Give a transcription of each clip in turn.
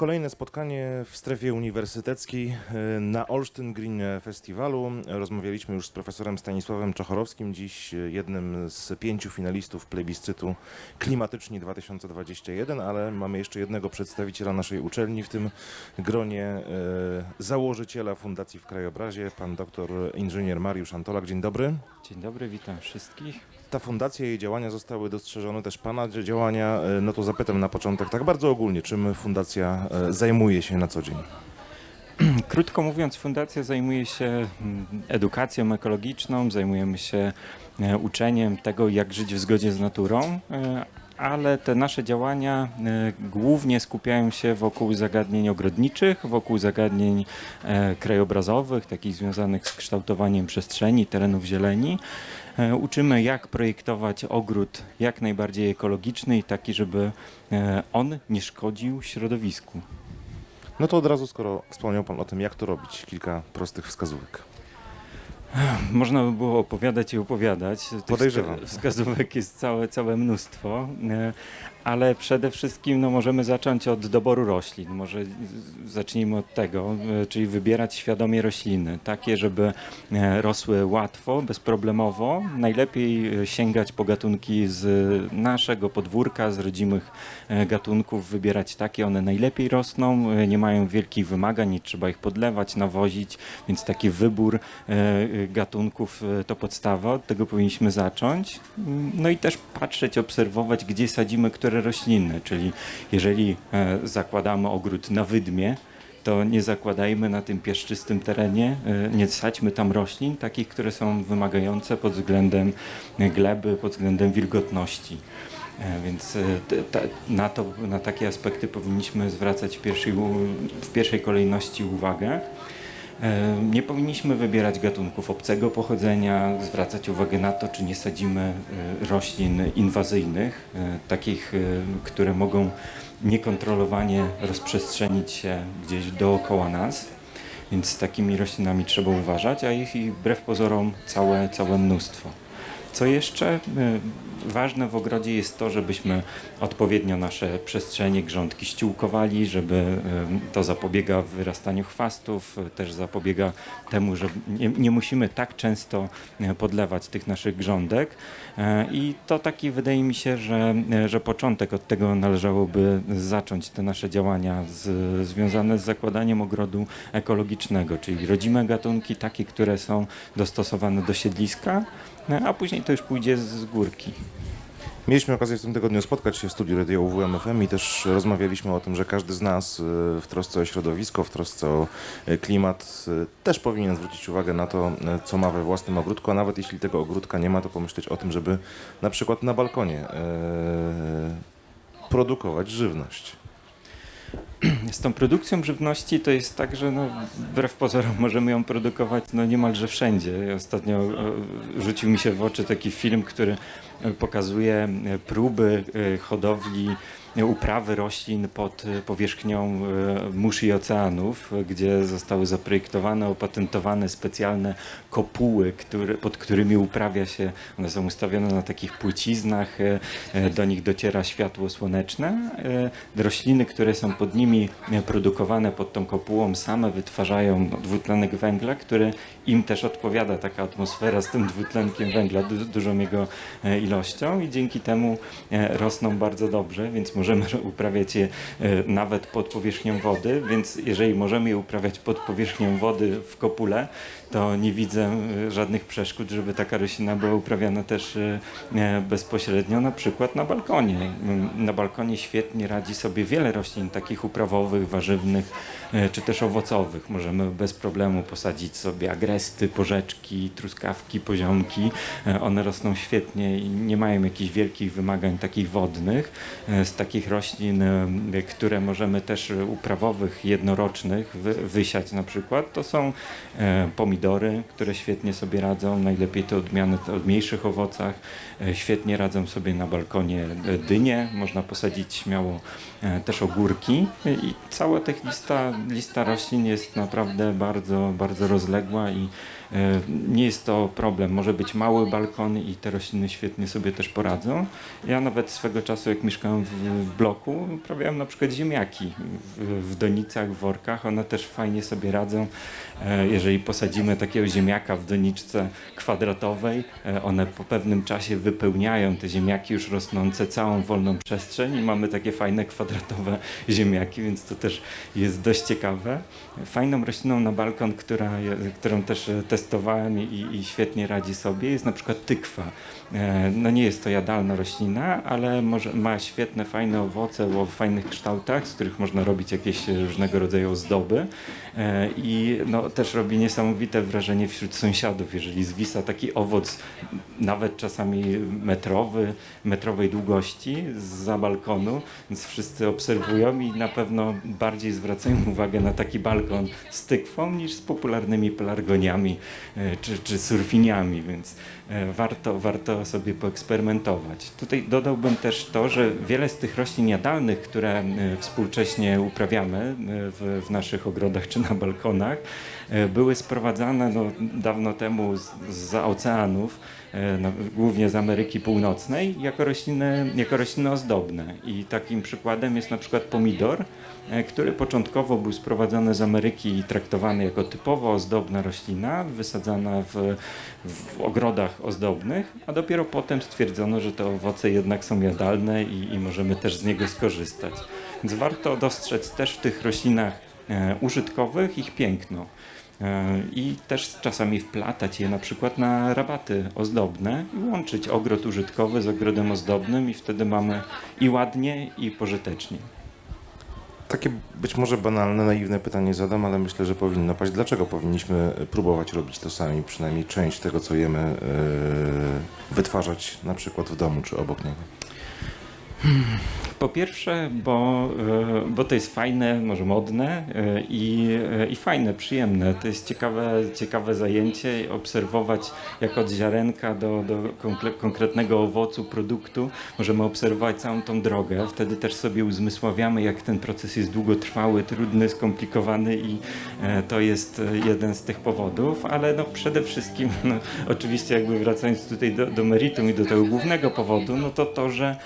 Kolejne spotkanie w strefie uniwersyteckiej e, na Olsztyn Green Festiwalu. Rozmawialiśmy już z profesorem Stanisławem Czochorowskim, dziś jednym z pięciu finalistów plebiscytu Klimatyczni 2021, ale mamy jeszcze jednego przedstawiciela naszej uczelni w tym gronie e, założyciela Fundacji w Krajobrazie, pan doktor inżynier Mariusz Antolak. Dzień dobry. Dzień dobry, witam wszystkich. Ta fundacja i jej działania zostały dostrzeżone też Pana działania. E, No to zapytam na początek tak bardzo ogólnie, czym fundacja e, zajmuje się na co dzień? Krótko mówiąc, fundacja zajmuje się mm, edukacją ekologiczną, zajmujemy się e, uczeniem tego, jak żyć w zgodzie z naturą, ale te nasze działania głównie skupiają się wokół zagadnień ogrodniczych, wokół zagadnień krajobrazowych, takich związanych z kształtowaniem przestrzeni, terenów zieleni. E, Uczymy, jak projektować ogród jak najbardziej ekologiczny i taki, żeby e, on nie szkodził środowisku. No to od razu, skoro wspomniał Pan o tym, jak to robić, kilka prostych wskazówek. Można by było opowiadać i opowiadać. Tych Podejrzewam. wska- Wskazówek jest całe, całe mnóstwo, e, ale przede wszystkim no, możemy zacząć od doboru roślin. Może zacznijmy od tego, e, czyli wybierać świadomie rośliny, takie, żeby e, rosły łatwo, bezproblemowo. Najlepiej e, sięgać po gatunki z naszego podwórka, z rodzimych gatunków, wybierać takie, one najlepiej rosną, nie mają wielkich wymagań, nie trzeba ich podlewać, nawozić, więc taki wybór gatunków to podstawa, od tego powinniśmy zacząć. No i też patrzeć, obserwować, gdzie sadzimy które rośliny, czyli jeżeli e, zakładamy ogród na wydmie, to nie zakładajmy na tym piaszczystym terenie, e, nie sadźmy tam roślin, takich, które są wymagające pod względem gleby, pod względem wilgotności. E, Więc na, to, na takie aspekty powinniśmy zwracać w pierwszej, w pierwszej kolejności uwagę. Nie powinniśmy wybierać gatunków obcego pochodzenia, zwracać uwagę na to, czy nie sadzimy e, roślin inwazyjnych, e, takich, e, które mogą niekontrolowanie rozprzestrzenić się gdzieś dookoła nas. Więc z takimi roślinami trzeba uważać, a ich ich wbrew pozorom całe, całe mnóstwo. Co jeszcze y, ważne w ogrodzie jest to, żebyśmy odpowiednio nasze przestrzenie, grządki ściółkowali, żeby y, to zapobiega wyrastaniu chwastów, y, też zapobiega temu, że nie, nie musimy tak często podlewać tych naszych grządek. I to taki wydaje mi się, że, że początek od tego należałoby zacząć te nasze działania z, związane z zakładaniem ogrodu ekologicznego, czyli rodzime gatunki, takie, które są dostosowane do siedliska, no, a później to już pójdzie z- górki. Mieliśmy okazję w tym tygodniu spotkać się w studiu Radio UWMFM i też rozmawialiśmy o tym, że każdy z nas y, w trosce o środowisko, w trosce o y, klimat y, też powinien zwrócić uwagę na to, co ma we własnym ogródku, a nawet jeśli tego ogródka nie ma, to pomyśleć o tym, żeby na przykład na balkonie produkować żywność. Z tą produkcją żywności to jest tak, że no, wbrew pozorom możemy ją produkować no, niemalże wszędzie. Ostatnio e, rzucił mi się w oczy taki film, który e, pokazuje e, próby hodowli, uprawy roślin pod e, powierzchnią e, mórz i oceanów, e, gdzie zostały zaprojektowane, opatentowane specjalne kopuły, które, pod którymi uprawia się, one są ustawione na takich płyciznach, e, e, do nich dociera światło słoneczne. E, Rośliny, które są pod nimi e, produkowane pod tą kopułą, same wytwarzają dwutlenek węgla, który im też odpowiada taka atmosfera z tym dwutlenkiem węgla, du dużą jego e, ilością i dzięki temu e, rosną bardzo dobrze, więc możemy uprawiać je e, nawet pod powierzchnią wody, więc jeżeli możemy je uprawiać pod powierzchnią wody w kopule, to nie widzę e, żadnych przeszkód, żeby taka roślina była uprawiana też e, bezpośrednio, na przykład na balkonie. Mm, Na balkonie świetnie radzi sobie wiele roślin takich uprawowych, warzywnych czy też owocowych. Możemy bez problemu posadzić sobie agresty, porzeczki, truskawki, poziomki. One rosną świetnie i nie mają jakichś wielkich wymagań takich wodnych. Z takich roślin, które możemy też uprawowych, jednorocznych wy, wysiać na przykład, to są e, pomidory, które świetnie sobie radzą. Najlepiej te odmiany o mniejszych owocach. E, Świetnie radzą sobie na balkonie e, dynie. Można posadzić śmiało też ogórki. I cała tych lista, lista roślin jest naprawdę bardzo, bardzo rozległa i Nie jest to problem, może być mały balkon i te rośliny świetnie sobie też poradzą. Ja nawet swego czasu, jak mieszkałem w, w bloku, uprawiałem na przykład ziemniaki w, w donicach, w workach. One też fajnie sobie radzą. E, Jeżeli posadzimy takiego ziemniaka w doniczce kwadratowej, e, one po pewnym czasie wypełniają te ziemniaki już rosnące całą wolną przestrzeń i mamy takie fajne kwadratowe ziemniaki, więc to też jest dość ciekawe. Fajną rośliną na balkon, która, którą też e, testowałem i, i świetnie radzi sobie, jest na przykład tykwa. E, No nie jest to jadalna roślina, ale może, ma świetne, fajne owoce o fajnych kształtach, z których można robić jakieś różnego rodzaju ozdoby. E, I no, też robi niesamowite wrażenie wśród sąsiadów, jeżeli zwisa taki owoc, nawet czasami metrowy, metrowej długości za balkonu, więc wszyscy obserwują i na pewno bardziej zwracają uwagę na taki balkon z tykwą niż z popularnymi pelargoniami e, czy, czy surfiniami, więc warto, warto sobie poeksperymentować. Tutaj dodałbym też to, że wiele z tych roślin jadalnych, które e, współcześnie uprawiamy e, w, w naszych ogrodach czy na balkonach, e, były sprowadzane no, dawno temu z, oceanów, e, no, głównie z Ameryki Północnej, jako rośliny, jako rośliny ozdobne. I takim przykładem jest na przykład pomidor, e, który początkowo był sprowadzany z Ameryki i traktowany jako typowo ozdobna roślina, wysadzana w, w ogrodach ozdobnych, a dopiero potem stwierdzono, że te owoce jednak są jadalne i, i możemy też z niego skorzystać. Więc warto dostrzec też w tych roślinach e, użytkowych ich piękno. E, I też czasami wplatać je na przykład na rabaty ozdobne i łączyć ogród użytkowy z ogrodem ozdobnym i wtedy mamy i ładnie i pożytecznie. Takie być może banalne, naiwne pytanie zadam, ale myślę, że powinno paść. Dlaczego powinniśmy próbować robić to sami, przynajmniej część tego, co jemy, yy, wytwarzać na przykład w domu czy obok niego? Po pierwsze, bo, e, bo to jest fajne, może modne e, i, e, i fajne, przyjemne. To jest ciekawe, ciekawe zajęcie, obserwować jak od ziarenka do, do konkre- konkretnego owocu, produktu. Możemy obserwować całą tą drogę. Wtedy też sobie uzmysławiamy, jak ten proces jest długotrwały, trudny, skomplikowany i to jest jeden z tych powodów, ale no przede wszystkim, no, oczywiście jakby wracając tutaj do, do meritum i do tego głównego powodu, no to to, że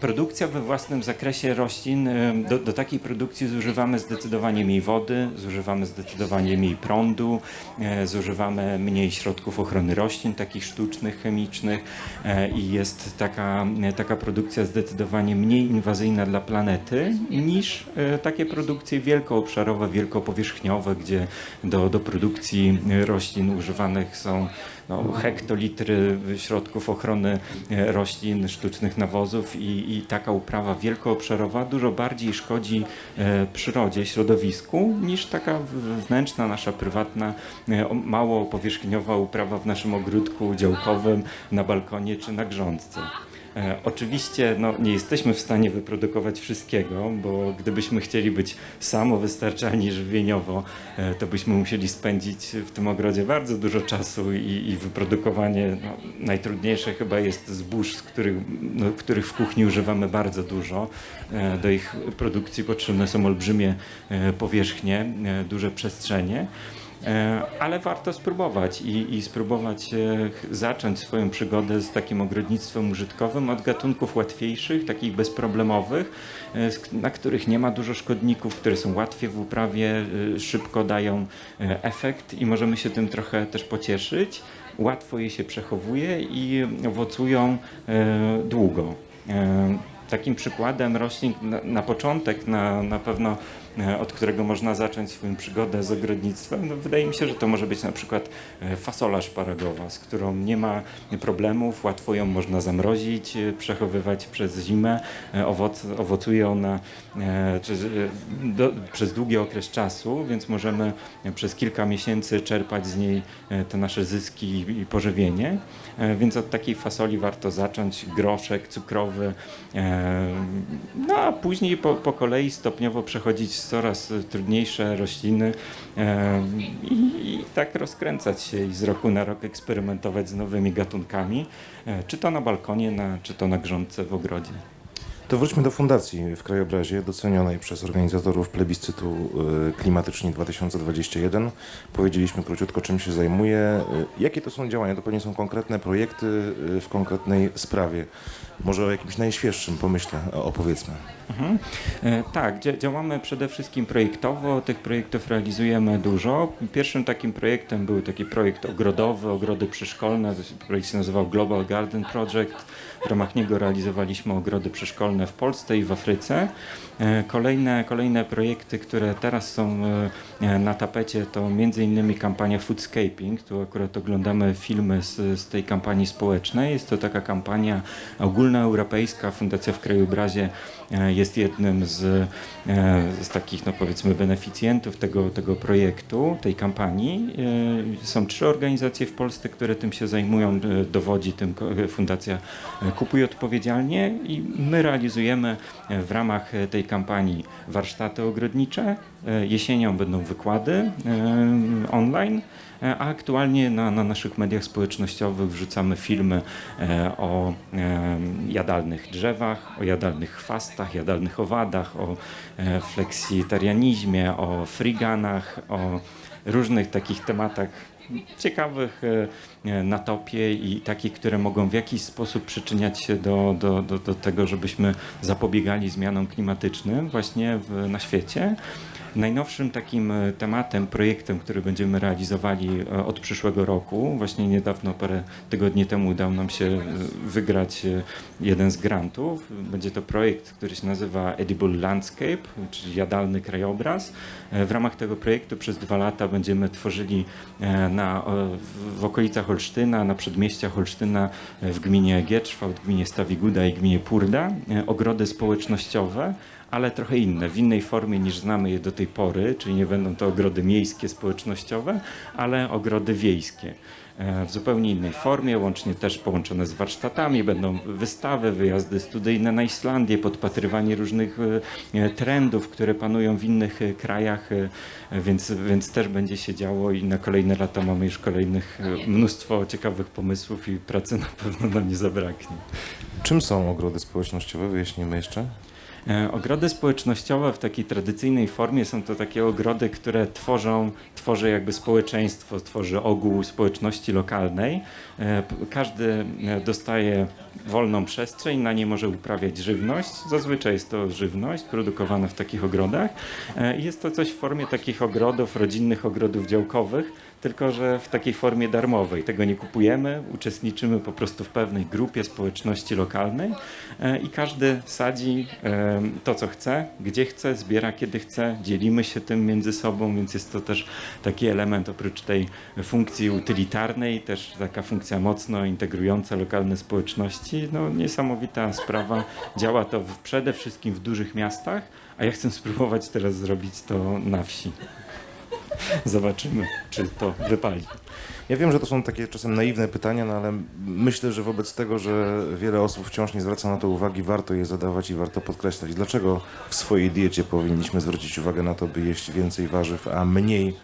Produkcja we własnym zakresie roślin, do, do takiej produkcji zużywamy zdecydowanie mniej wody, zużywamy zdecydowanie mniej prądu, e, zużywamy mniej środków ochrony roślin, takich sztucznych, chemicznych e, i jest taka, e, taka produkcja zdecydowanie mniej inwazyjna dla planety niż takie produkcje wielkoobszarowe, wielkopowierzchniowe, gdzie do, do produkcji roślin używanych są no, hektolitry środków ochrony e, roślin, sztucznych nawozów i, i taka uprawa wielkoobszarowa dużo bardziej szkodzi e, przyrodzie, środowisku niż taka wewnętrzna, nasza prywatna, e, mało powierzchniowa uprawa w naszym ogródku działkowym, na balkonie czy na grządce. E, Oczywiście no, nie jesteśmy w stanie wyprodukować wszystkiego, bo gdybyśmy chcieli być samowystarczalni żywieniowo, e, to byśmy musieli spędzić w tym ogrodzie bardzo dużo czasu i, i wyprodukowanie no, najtrudniejsze chyba jest zbóż, z których, no, których w kuchni używamy bardzo dużo. E, Do ich produkcji potrzebne są olbrzymie powierzchnie, duże przestrzenie. E, Ale warto spróbować i, i spróbować e, zacząć swoją przygodę z takim ogrodnictwem użytkowym od gatunków łatwiejszych, takich bezproblemowych, e, na których nie ma dużo szkodników, które są łatwie w uprawie, szybko dają efekt i możemy się tym trochę też pocieszyć. Łatwo je się przechowuje i owocują długo. Takim przykładem roślin na, na początek, na, na pewno od którego można zacząć swoją przygodę z ogrodnictwem, no wydaje mi się, że to może być na przykład e, fasola szparagowa, z którą nie ma problemów, łatwo ją można zamrozić, e, przechowywać przez zimę, e, owoc, owocuje ona e, e, do, przez długi okres czasu, więc możemy e, przez kilka miesięcy czerpać z niej e, te nasze zyski i, pożywienie. E, Więc od takiej fasoli warto zacząć, groszek cukrowy, e, no a później po, po kolei stopniowo przechodzić coraz e, trudniejsze rośliny e, i, i tak rozkręcać się i z roku na rok eksperymentować z nowymi gatunkami, e, czy to na balkonie, na, czy to na grządce w ogrodzie. To wróćmy do fundacji w krajobrazie, docenionej przez organizatorów plebiscytu y, Klimatyczni 2021. Powiedzieliśmy króciutko, czym się zajmuje. Y, Jakie to są działania? To pewnie są konkretne projekty w konkretnej sprawie. Może o jakimś najświeższym pomyśle opowiedzmy. Mhm. E, Tak, dzia- działamy przede wszystkim projektowo, tych projektów realizujemy dużo. Pierwszym takim projektem był taki projekt ogrodowy, ogrody się- projekt się nazywał Global Garden Project. W ramach niego realizowaliśmy ogrody przyszkolne w Polsce i w Afryce. E, Kolejne, kolejne projekty, które teraz są e, na tapecie to innymi kampania Foodscaping. Tu akurat oglądamy filmy z, z tej kampanii społecznej. Jest to taka kampania ogólnoeuropejska. Fundacja w krajobrazie e, jest jednym z, e, z takich, no powiedzmy, beneficjentów tego, tego projektu, tej kampanii. E, Są trzy organizacje w Polsce, które tym się zajmują. E, Dowodzi tym Fundacja Kupuj Odpowiedzialnie i my realizujemy w ramach tej kampanii warsztaty ogrodnicze. Jesienią będą wykłady online. E, A aktualnie na, na naszych mediach społecznościowych wrzucamy filmy e, o e, jadalnych drzewach, o jadalnych chwastach, jadalnych owadach, o fleksitarianizmie, o friganach, o różnych takich tematach ciekawych na topie i takich, które mogą w jakiś sposób przyczyniać się do, do, do, do tego, żebyśmy zapobiegali zmianom klimatycznym właśnie w, na świecie. Najnowszym takim e, tematem, projektem, który będziemy realizowali e, od przyszłego roku, właśnie niedawno, parę tygodni temu udało nam się e, wygrać jeden z grantów. Będzie to projekt, który się nazywa Edible Landscape, czyli jadalny krajobraz. W ramach tego projektu przez dwa lata będziemy tworzyli na, w- okolicach Olsztyna, na przedmieściach Olsztyna e, w gminie Gietrzwałt, gminie Stawiguda i gminie Purda ogrody społecznościowe, ale trochę inne, w innej formie niż znamy je do tej pory, czyli nie będą to ogrody miejskie, społecznościowe, ale ogrody wiejskie. E, W zupełnie innej formie, łącznie też połączone z warsztatami, będą wystawy, wyjazdy studyjne na Islandię, podpatrywanie różnych e, e, trendów, które panują w innych krajach, więc, więc też będzie się działo i na kolejne lata mamy już kolejnych mnóstwo ciekawych pomysłów i pracy na pewno nam nie zabraknie. Czym są ogrody społecznościowe? Wyjaśnimy jeszcze. E, Ogrody społecznościowe w takiej tradycyjnej formie są to takie ogrody, które tworzą, tworzy jakby społeczeństwo, tworzy ogół społeczności lokalnej. E, Każdy e, dostaje wolną przestrzeń, na niej może uprawiać żywność. Zazwyczaj jest to żywność produkowana w takich ogrodach. Jest to coś w formie takich ogrodów, rodzinnych ogrodów działkowych, tylko że w takiej formie darmowej. Tego nie kupujemy, uczestniczymy po prostu w pewnej grupie społeczności lokalnej e, i każdy sadzi to, co chce, gdzie chce, zbiera kiedy chce, dzielimy się tym między sobą, więc jest to też taki element oprócz tej funkcji utylitarnej, też taka funkcja mocno integrująca lokalne społeczności. No niesamowita sprawa. Działa to w, przede wszystkim w dużych miastach, a ja chcę spróbować teraz zrobić to na wsi. Zobaczymy, czy to wypali. Ja wiem, że to są takie czasem naiwne pytania, no ale myślę, że wobec tego, że wiele osób wciąż nie zwraca na to uwagi, warto je zadawać i warto podkreślać. Dlaczego w swojej diecie powinniśmy zwrócić uwagę na to, by jeść więcej warzyw, a mniej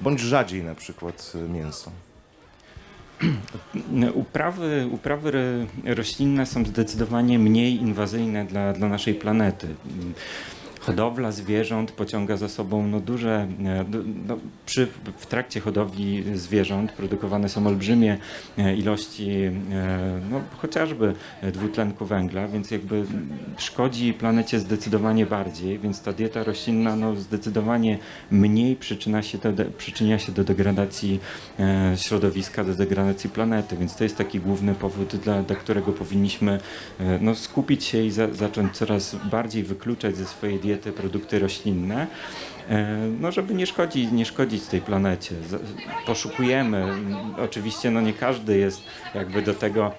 bądź rzadziej na przykład mięso? Uprawy, uprawy ro- roślinne są zdecydowanie mniej inwazyjne dla, dla naszej planety. Hodowla zwierząt pociąga za sobą no, duże. e, No, przy, w trakcie hodowli zwierząt produkowane są olbrzymie e, ilości e, no, chociażby dwutlenku węgla, więc jakby szkodzi planecie zdecydowanie bardziej, więc ta dieta roślinna no, zdecydowanie mniej przyczynia się do, przyczynia się do degradacji środowiska, do degradacji planety, więc to jest taki główny powód, dla, dla którego powinniśmy no, skupić się i za, zacząć coraz bardziej wykluczać ze swojej diety produkty roślinne. e, No, żeby nie szkodzić, nie szkodzić tej planecie. Poszukujemy, oczywiście no nie każdy jest jakby do tego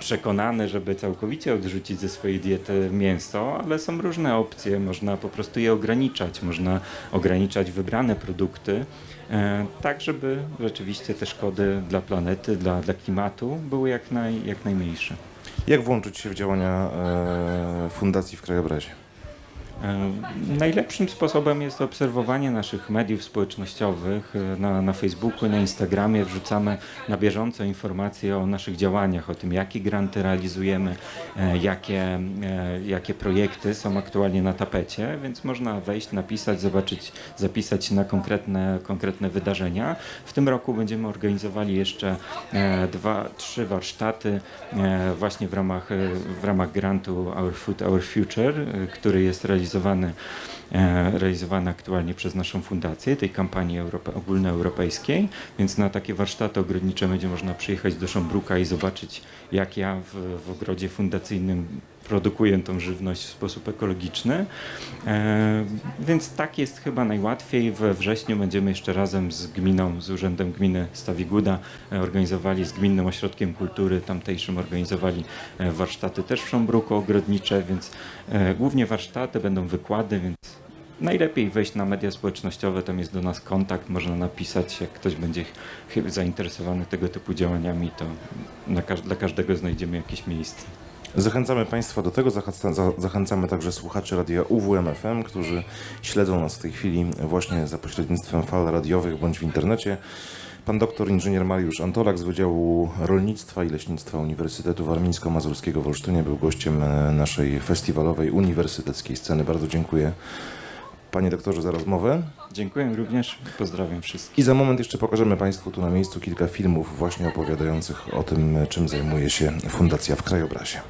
przekonany, żeby całkowicie odrzucić ze swojej diety mięso, ale są różne opcje. Można po prostu je ograniczać, można ograniczać wybrane produkty, e, tak żeby rzeczywiście te szkody dla planety, dla, dla klimatu były jak, naj, jak najmniejsze. Jak włączyć się w działania e, fundacji w krajobrazie? E, Najlepszym sposobem jest obserwowanie naszych mediów społecznościowych e, na, na Facebooku, na Instagramie. Wrzucamy na bieżąco informacje o naszych działaniach, o tym, jakie granty realizujemy, e, jakie, jakie projekty są aktualnie na tapecie, więc można wejść, napisać, zobaczyć, zapisać na konkretne, konkretne wydarzenia. W tym roku będziemy organizowali jeszcze dwa, trzy warsztaty właśnie w ramach, w ramach grantu Our Food, Our Future, który jest realizowany, e, realizowany aktualnie przez naszą fundację, tej kampanii Europe, ogólnoeuropejskiej, więc na takie warsztaty ogrodnicze będzie można przyjechać do Szombruka i zobaczyć, jak ja w, w ogrodzie fundacyjnym produkuję tą żywność w sposób ekologiczny. E, więc tak jest chyba najłatwiej. We wrześniu będziemy jeszcze razem z gminą, z Urzędem Gminy Stawiguda e, organizowali, z Gminnym Ośrodkiem Kultury tamtejszym organizowali e, warsztaty też w Szombruku ogrodnicze, więc głównie warsztaty, będą wykłady, więc najlepiej wejść na media społecznościowe, tam jest do nas kontakt, można napisać, jak ktoś będzie zainteresowany tego typu działaniami, to dla każdego znajdziemy jakieś miejsce. Zachęcamy Państwa do tego, zachęca, za- zachęcamy także słuchaczy radia UWMFM, którzy śledzą nas w tej chwili właśnie za pośrednictwem fal radiowych bądź w internecie. Pan doktor inżynier Mariusz Antolak z Wydziału Rolnictwa i Leśnictwa Uniwersytetu Warmińsko-Mazurskiego w Olsztynie był gościem e, naszej festiwalowej uniwersyteckiej sceny. Bardzo dziękuję Panie doktorze za rozmowę. Dziękuję również, pozdrawiam wszystkich. I za moment jeszcze pokażemy Państwu tu na miejscu kilka filmów właśnie opowiadających o tym, czym zajmuje się Fundacja w Krajobrazie.